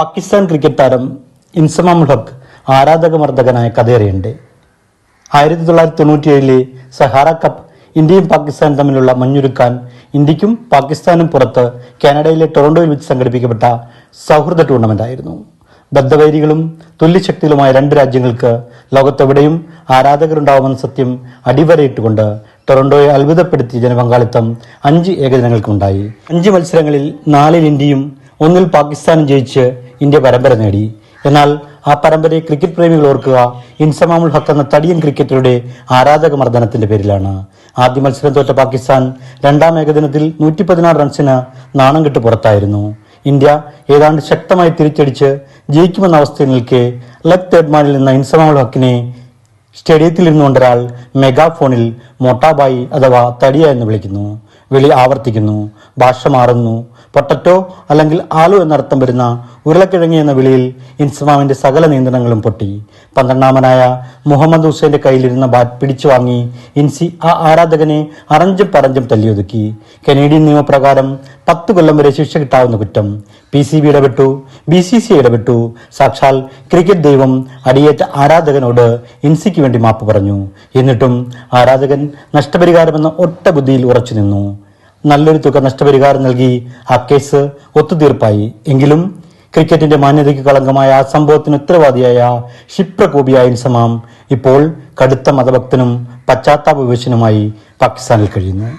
Pakistan cricket താരം ഇൻസമാം ഹക്ക് ആരാധകമർദ്ദകനായ കഥേറിയുണ്ട് ആയിരത്തി തൊള്ളായിരത്തി തൊണ്ണൂറ്റിയേഴിലെ സഹാറ കപ്പ് ഇന്ത്യയും പാകിസ്ഥാനും തമ്മിലുള്ള മഞ്ഞുരുക്കാൻ ഇന്ത്യക്കും പാകിസ്ഥാനും പുറത്ത് കാനഡയിലെ ടൊറന്റോയിൽ വെച്ച് സംഘടിപ്പിക്കപ്പെട്ട സൗഹൃദ ടൂർണമെന്റ് ആയിരുന്നു. ബദ്ധവൈരികളും തുല്യശക്തികളുമായ രണ്ട് രാജ്യങ്ങൾക്ക് ലോകത്തെവിടെയും ആരാധകരുണ്ടാവുമെന്ന സത്യം അടിവരയിട്ടുകൊണ്ട് ടൊറന്റോയെ അത്ഭുതപ്പെടുത്തിയ ജനപങ്കാളിത്തം അഞ്ച് ഏകദിനങ്ങൾക്കുണ്ടായി. അഞ്ച് മത്സരങ്ങളിൽ നാലിൽ ഇന്ത്യയും ഒന്നിൽ പാകിസ്ഥാനും ജയിച്ച് ഇന്ത്യ പരമ്പര നേടി. എന്നാൽ ആ പരമ്പരയെ ക്രിക്കറ്റ് പ്രേമികൾ ഓർക്കുക ഇൻസമാമുൽ ഹക്ക് എന്ന തടിയൻ ക്രിക്കറ്ററുടെ ആരാധക മർദ്ദനത്തിന്റെ പേരിലാണ്. ആദ്യ മത്സരം തോറ്റ പാകിസ്ഥാൻ രണ്ടാം ഏകദിനത്തിൽ നൂറ്റി പതിനാറ് റൺസിന് നാണം കെട്ട് പുറത്തായിരുന്നു. ഇന്ത്യ ഏതാണ്ട് ശക്തമായി തിരിച്ചടിച്ച് ജയിക്കുമെന്ന അവസ്ഥയിൽ നിൽക്കെ ലെഗ് തേഡ്മാനിൽ നിന്ന ഇൻസമാമുൽ ഹക്കിനെ സ്റ്റേഡിയത്തിൽ ഇരുന്നുകൊണ്ട് ഒരാൾ മെഗാഫോണിൽ മൊട്ടാബായി അഥവാ തടിയ എന്ന് വിളിക്കുന്നു. വിളി ആവർത്തിക്കുന്നു. ഭാഷ മാറുന്നു. പൊട്ടറ്റോ അല്ലെങ്കിൽ ആലു എന്നർത്ഥം വരുന്ന ഉരുളക്കിഴങ്ങി എന്ന വിളിയിൽ ഇൻസമാമിന്റെ സകല നിയന്ത്രണങ്ങളും പൊട്ടി. പന്ത്രണ്ടാമനായ മുഹമ്മദ് ഹുസൈന്റെ കയ്യിലിരുന്ന ബാറ്റ് പിടിച്ചു വാങ്ങി ഇൻസി ആ ആരാധകനെ അറഞ്ചും പറഞ്ചും തല്ലിയൊതുക്കി. കനേഡിയൻ നിയമപ്രകാരം പത്ത് കൊല്ലം വരെ ശിക്ഷ കിട്ടാവുന്ന കുറ്റം പി സി ബി ഇടപെട്ടു ബി സി സി ഇടപെട്ടു. സാക്ഷാൽ ക്രിക്കറ്റ് ദൈവം അടിയേറ്റ ആരാധകനോട് ഇൻസിക്ക് വേണ്ടി മാപ്പ് പറഞ്ഞു. എന്നിട്ടും ആരാധകൻ നഷ്ടപരിഹാരമെന്ന ഒറ്റ ബുദ്ധിയിൽ ഉറച്ചു നിന്നു. നല്ലൊരു തുക നഷ്ടപരിഹാരം നൽകി ആ കേസ് ഒത്തുതീർപ്പായി. എങ്കിലും ക്രിക്കറ്റിന്റെ മാന്യതയ്ക്ക് കളങ്കമായ ആ സംഭവത്തിന് ഉത്തരവാദിയായ ക്ഷിപ്രകോപിയായ ഇൻസമാം ഇപ്പോൾ കടുത്ത മതഭക്തനും പശ്ചാത്താപ വിവശനുമായി പാകിസ്ഥാനിൽ കഴിയുന്നു.